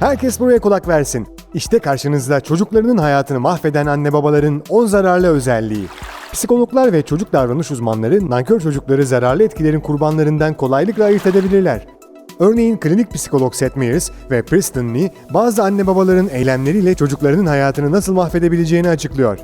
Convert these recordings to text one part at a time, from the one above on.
Herkes buraya kulak versin. İşte karşınızda çocuklarının hayatını mahveden anne babaların 10 zararlı özelliği. Psikologlar ve çocuk davranış uzmanları nankör çocukları zararlı etkilerin kurbanlarından kolaylıkla ayırt edebilirler. Örneğin klinik psikolog Seth Meyers ve Preston Lee bazı anne babaların eylemleriyle çocuklarının hayatını nasıl mahvedebileceğini açıklıyor.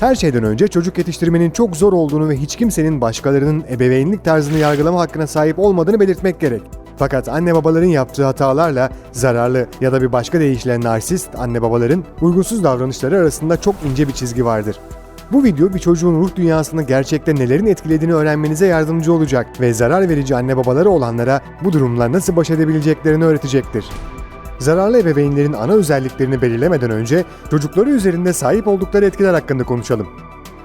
Her şeyden önce çocuk yetiştirmenin çok zor olduğunu ve hiç kimsenin başkalarının ebeveynlik tarzını yargılama hakkına sahip olmadığını belirtmek gerek. Fakat anne babaların yaptığı hatalarla zararlı ya da bir başka deyişle narsist anne babaların uygunsuz davranışları arasında çok ince bir çizgi vardır. Bu video bir çocuğun ruh dünyasını gerçekte nelerin etkilediğini öğrenmenize yardımcı olacak ve zarar verici anne babaları olanlara bu durumla nasıl baş edebileceklerini öğretecektir. Zararlı ebeveynlerin ana özelliklerini belirlemeden önce çocukları üzerinde sahip oldukları etkiler hakkında konuşalım.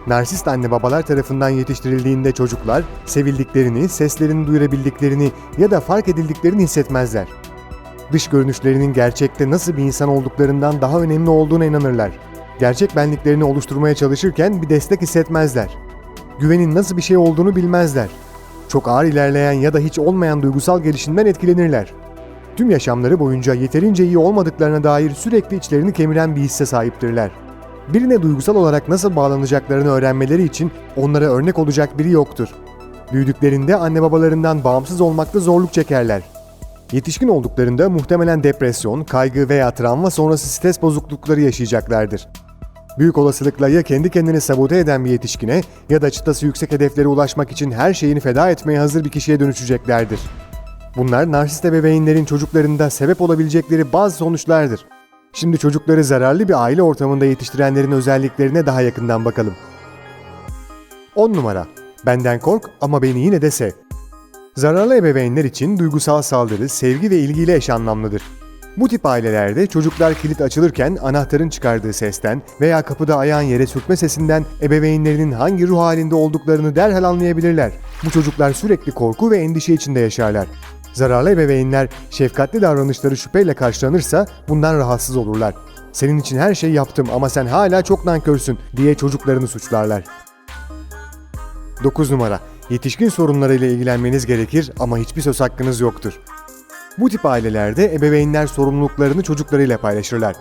Narsist anne babalar tarafından yetiştirildiğinde çocuklar sevildiklerini, seslerini duyurabildiklerini ya da fark edildiklerini hissetmezler. Dış görünüşlerinin gerçekte nasıl bir insan olduklarından daha önemli olduğuna inanırlar. Gerçek benliklerini oluşturmaya çalışırken bir destek hissetmezler. Güvenin nasıl bir şey olduğunu bilmezler. Çok ağır ilerleyen ya da hiç olmayan duygusal gelişimden etkilenirler. Tüm yaşamları boyunca yeterince iyi olmadıklarına dair sürekli içlerini kemiren bir hisse sahiptirler. Birine duygusal olarak nasıl bağlanacaklarını öğrenmeleri için onlara örnek olacak biri yoktur. Büyüdüklerinde anne babalarından bağımsız olmakta zorluk çekerler. Yetişkin olduklarında muhtemelen depresyon, kaygı veya travma sonrası stres bozuklukları yaşayacaklardır. Büyük olasılıkla ya kendi kendini sabote eden bir yetişkine ya da çıtası yüksek hedeflere ulaşmak için her şeyini feda etmeye hazır bir kişiye dönüşeceklerdir. Bunlar narsist ebeveynlerin çocuklarında sebep olabilecekleri bazı sonuçlardır. Şimdi çocukları zararlı bir aile ortamında yetiştirenlerin özelliklerine daha yakından bakalım. 10 numara. Benden kork ama beni yine de sev. Zararlı ebeveynler için duygusal saldırı, sevgi ve ilgiyle eş anlamlıdır. Bu tip ailelerde çocuklar kilit açılırken anahtarın çıkardığı sesten veya kapıda ayağın yere sürtme sesinden ebeveynlerinin hangi ruh halinde olduklarını derhal anlayabilirler. Bu çocuklar sürekli korku ve endişe içinde yaşarlar. Zararlı ebeveynler şefkatli davranışları şüpheyle karşılanırsa bundan rahatsız olurlar. Senin için her şeyi yaptım ama sen hala çok nankörsün diye çocuklarını suçlarlar. 9 numara. Yetişkin sorunlarıyla ilgilenmeniz gerekir ama hiçbir söz hakkınız yoktur. Bu tip ailelerde ebeveynler sorumluluklarını çocuklarıyla paylaşırlar.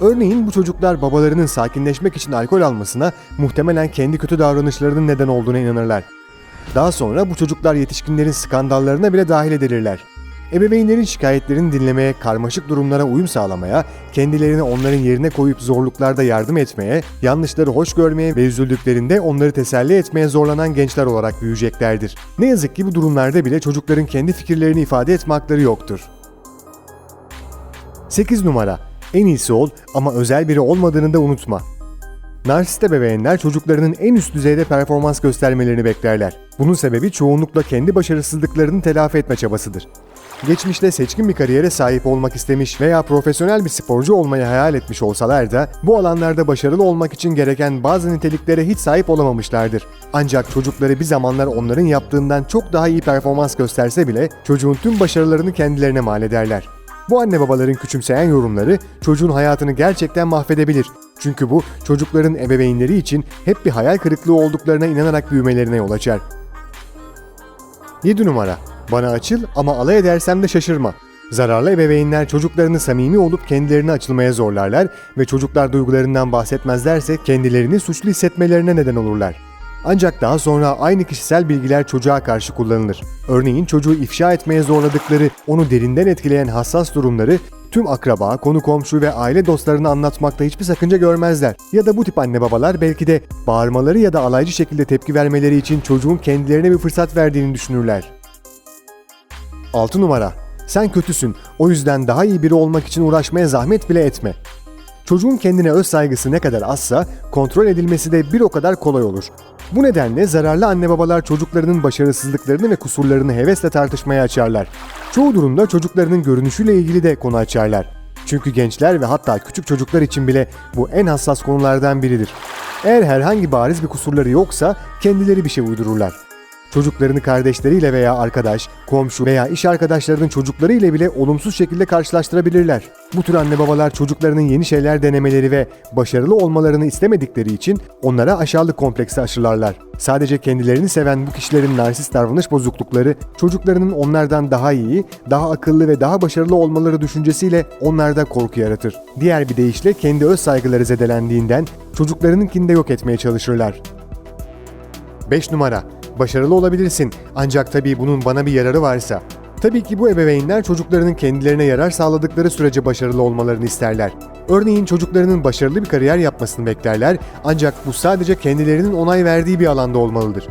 Örneğin bu çocuklar babalarının sakinleşmek için alkol almasına muhtemelen kendi kötü davranışlarının neden olduğuna inanırlar. Daha sonra bu çocuklar yetişkinlerin skandallarına bile dahil edilirler. Ebeveynlerin şikayetlerini dinlemeye, karmaşık durumlara uyum sağlamaya, kendilerini onların yerine koyup zorluklarda yardım etmeye, yanlışları hoş görmeye ve üzüldüklerinde onları teselli etmeye zorlanan gençler olarak büyüyeceklerdir. Ne yazık ki bu durumlarda bile çocukların kendi fikirlerini ifade etme hakları yoktur. 8 numara. En iyisi ol ama özel biri olmadığını da unutma. Narsist ebeveynler çocuklarının en üst düzeyde performans göstermelerini beklerler. Bunun sebebi çoğunlukla kendi başarısızlıklarını telafi etme çabasıdır. Geçmişte seçkin bir kariyere sahip olmak istemiş veya profesyonel bir sporcu olmayı hayal etmiş olsalar da bu alanlarda başarılı olmak için gereken bazı niteliklere hiç sahip olamamışlardır. Ancak çocukları bir zamanlar onların yaptığından çok daha iyi performans gösterse bile çocuğun tüm başarılarını kendilerine mal ederler. Bu anne babaların küçümseyen yorumları çocuğun hayatını gerçekten mahvedebilir. Çünkü bu çocukların ebeveynleri için hep bir hayal kırıklığı olduklarına inanarak büyümelerine yol açar. 7 numara. Bana açıl ama alay edersem de şaşırma. Zararlı ebeveynler çocuklarını samimi olup kendilerini açılmaya zorlarlar ve çocuklar duygularından bahsetmezlerse kendilerini suçlu hissetmelerine neden olurlar. Ancak daha sonra aynı kişisel bilgiler çocuğa karşı kullanılır. Örneğin çocuğu ifşa etmeye zorladıkları, onu derinden etkileyen hassas durumları tüm akraba, konu komşu ve aile dostlarına anlatmakta hiçbir sakınca görmezler. Ya da bu tip anne babalar belki de bağırmaları ya da alaycı şekilde tepki vermeleri için çocuğun kendilerine bir fırsat verdiğini düşünürler. 6 numara. Sen kötüsün. O yüzden daha iyi biri olmak için uğraşmaya zahmet bile etme. Çocuğun kendine öz saygısı ne kadar azsa kontrol edilmesi de bir o kadar kolay olur. Bu nedenle zararlı anne babalar çocuklarının başarısızlıklarını ve kusurlarını hevesle tartışmaya açarlar. Çoğu durumda çocuklarının görünüşüyle ilgili de konu açarlar. Çünkü gençler ve hatta küçük çocuklar için bile bu en hassas konulardan biridir. Eğer herhangi bariz bir kusurları yoksa kendileri bir şey uydururlar. Çocuklarını kardeşleriyle veya arkadaş, komşu veya iş arkadaşlarının çocukları ile bile olumsuz şekilde karşılaştırabilirler. Bu tür anne babalar çocuklarının yeni şeyler denemeleri ve başarılı olmalarını istemedikleri için onlara aşağılık kompleksi aşılarlar. Sadece kendilerini seven bu kişilerin narsist davranış bozuklukları çocuklarının onlardan daha iyi, daha akıllı ve daha başarılı olmaları düşüncesiyle onlarda korku yaratır. Diğer bir deyişle kendi öz saygıları zedelendiğinden çocuklarınınkini de yok etmeye çalışırlar. 5 numara. Başarılı olabilirsin ancak tabii bunun bana bir yararı varsa. Tabii ki bu ebeveynler çocuklarının kendilerine yarar sağladıkları sürece başarılı olmalarını isterler. Örneğin çocuklarının başarılı bir kariyer yapmasını beklerler ancak bu sadece kendilerinin onay verdiği bir alanda olmalıdır.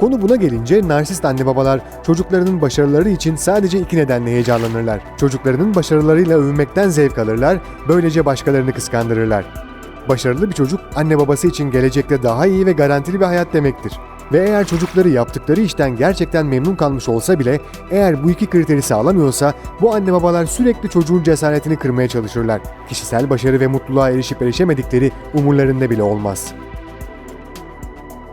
Konu buna gelince narsist anne babalar çocuklarının başarıları için sadece iki nedenle heyecanlanırlar. Çocuklarının başarılarıyla övünmekten zevk alırlar, böylece başkalarını kıskandırırlar. Başarılı bir çocuk anne babası için gelecekte daha iyi ve garantili bir hayat demektir. Ve eğer çocukları yaptıkları işten gerçekten memnun kalmış olsa bile eğer bu iki kriteri sağlamıyorsa bu anne babalar sürekli çocuğun cesaretini kırmaya çalışırlar. Kişisel başarı ve mutluluğa erişip erişemedikleri umurlarında bile olmaz.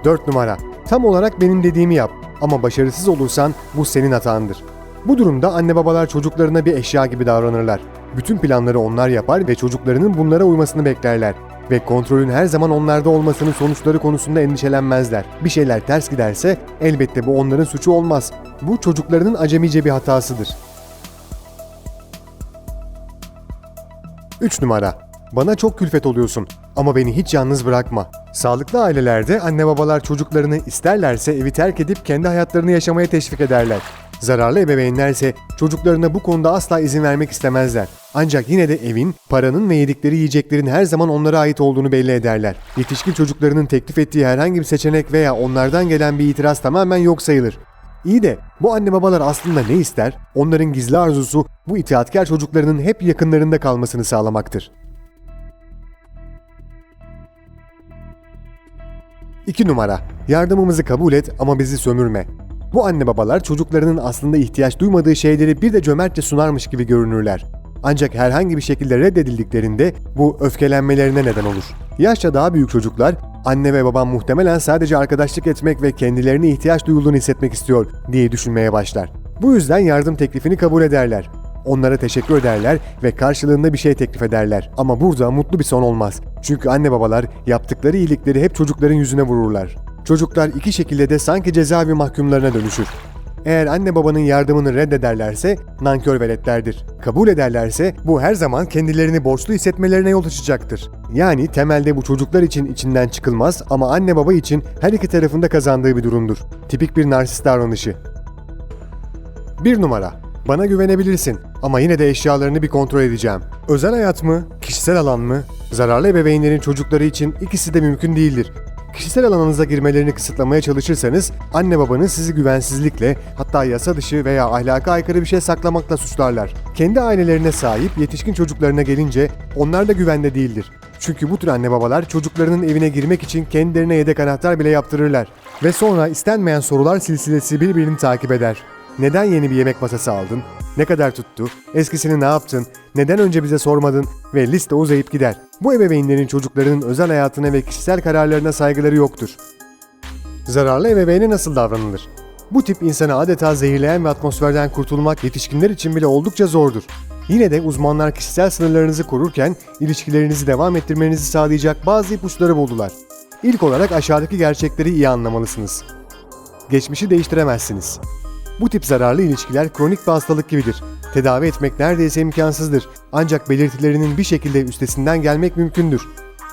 4 numara. Tam olarak benim dediğimi yap ama başarısız olursan bu senin hatandır. Bu durumda anne babalar çocuklarına bir eşya gibi davranırlar. Bütün planları onlar yapar ve çocuklarının bunlara uymasını beklerler. Ve kontrolün her zaman onlarda olmasının sonuçları konusunda endişelenmezler. Bir şeyler ters giderse elbette bu onların suçu olmaz. Bu çocuklarının acemice bir hatasıdır. 3 numara. Bana çok külfet oluyorsun ama beni hiç yalnız bırakma. Sağlıklı ailelerde anne babalar çocuklarını isterlerse evi terk edip kendi hayatlarını yaşamaya teşvik ederler. Zararlı ebeveynler ise çocuklarına bu konuda asla izin vermek istemezler. Ancak yine de evin, paranın ve yedikleri yiyeceklerin her zaman onlara ait olduğunu belli ederler. Yetişkin çocuklarının teklif ettiği herhangi bir seçenek veya onlardan gelen bir itiraz tamamen yok sayılır. İyi de bu anne babalar aslında ne ister? Onların gizli arzusu bu itaatkar çocuklarının hep yakınlarında kalmasını sağlamaktır. 2 numara. Yardımımızı kabul et ama bizi sömürme. Bu anne babalar çocuklarının aslında ihtiyaç duymadığı şeyleri bir de cömertçe sunarmış gibi görünürler. Ancak herhangi bir şekilde reddedildiklerinde bu öfkelenmelerine neden olur. Yaşça daha büyük çocuklar, anne ve babam muhtemelen sadece arkadaşlık etmek ve kendilerine ihtiyaç duyulduğunu hissetmek istiyor diye düşünmeye başlar. Bu yüzden yardım teklifini kabul ederler. Onlara teşekkür ederler ve karşılığında bir şey teklif ederler. Ama burada mutlu bir son olmaz. Çünkü anne babalar yaptıkları iyilikleri hep çocukların yüzüne vururlar. Çocuklar iki şekilde de sanki cezaevi mahkumlarına dönüşür. Eğer anne babanın yardımını reddederlerse nankör veletlerdir. Kabul ederlerse bu her zaman kendilerini borçlu hissetmelerine yol açacaktır. Yani temelde bu çocuklar için içinden çıkılmaz ama anne baba için her iki tarafında kazandığı bir durumdur. Tipik bir narsist davranışı. 1 numara. Bana güvenebilirsin ama yine de eşyalarını bir kontrol edeceğim. Özel hayat mı, kişisel alan mı? Zararlı ebeveynlerin çocukları için ikisi de mümkün değildir. Kişisel alanınıza girmelerini kısıtlamaya çalışırsanız anne babanız sizi güvensizlikle hatta yasa dışı veya ahlaka aykırı bir şey saklamakla suçlarlar. Kendi ailelerine sahip yetişkin çocuklarına gelince onlar da güvende değildir. Çünkü bu tür anne babalar çocuklarının evine girmek için kendilerine yedek anahtar bile yaptırırlar. Ve sonra istenmeyen sorular silsilesi birbirini takip eder. Neden yeni bir yemek masası aldın? Ne kadar tuttu? Eskisini ne yaptın? Neden önce bize sormadın? Ve liste uzayıp gider. Bu ebeveynlerin çocuklarının özel hayatına ve kişisel kararlarına saygıları yoktur. Zararlı ebeveyne nasıl davranılır? Bu tip insanı adeta zehirleyen bir atmosferden kurtulmak yetişkinler için bile oldukça zordur. Yine de uzmanlar kişisel sınırlarınızı korurken ilişkilerinizi devam ettirmenizi sağlayacak bazı ipuçları buldular. İlk olarak aşağıdaki gerçekleri iyi anlamalısınız. Geçmişi değiştiremezsiniz. Bu tip zararlı ilişkiler kronik bir hastalık gibidir. Tedavi etmek neredeyse imkansızdır. Ancak belirtilerinin bir şekilde üstesinden gelmek mümkündür.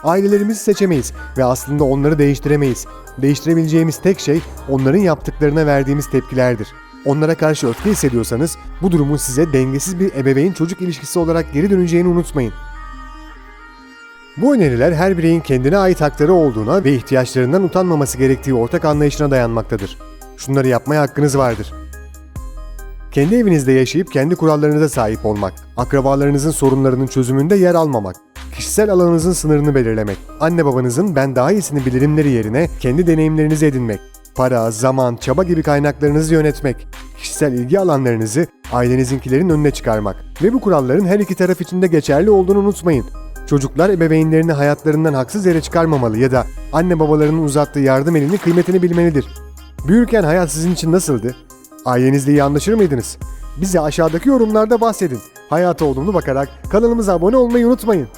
Ailelerimizi seçemeyiz ve aslında onları değiştiremeyiz. Değiştirebileceğimiz tek şey onların yaptıklarına verdiğimiz tepkilerdir. Onlara karşı öfke hissediyorsanız bu durumun size dengesiz bir ebeveyn çocuk ilişkisi olarak geri döneceğini unutmayın. Bu öneriler her bireyin kendine ait hakları olduğuna ve ihtiyaçlarından utanmaması gerektiği ortak anlayışına dayanmaktadır. Şunları yapmaya hakkınız vardır. Kendi evinizde yaşayıp kendi kurallarınıza sahip olmak, akrabalarınızın sorunlarının çözümünde yer almamak, kişisel alanınızın sınırını belirlemek, anne babanızın ben daha iyisini bilirimleri yerine kendi deneyimlerinizi edinmek, para, zaman, çaba gibi kaynaklarınızı yönetmek, kişisel ilgi alanlarınızı ailenizinkilerin önüne çıkarmak ve bu kuralların her iki taraf için de geçerli olduğunu unutmayın. Çocuklar ebeveynlerini hayatlarından haksız yere çıkarmamalı ya da anne babalarının uzattığı yardım elini kıymetini bilmelidir. Büyürken hayat sizin için nasıldı? Ailenizle iyi anlaşır mıydınız? Bize aşağıdaki yorumlarda bahsedin. Hayata olumlu bakarak kanalımıza abone olmayı unutmayın.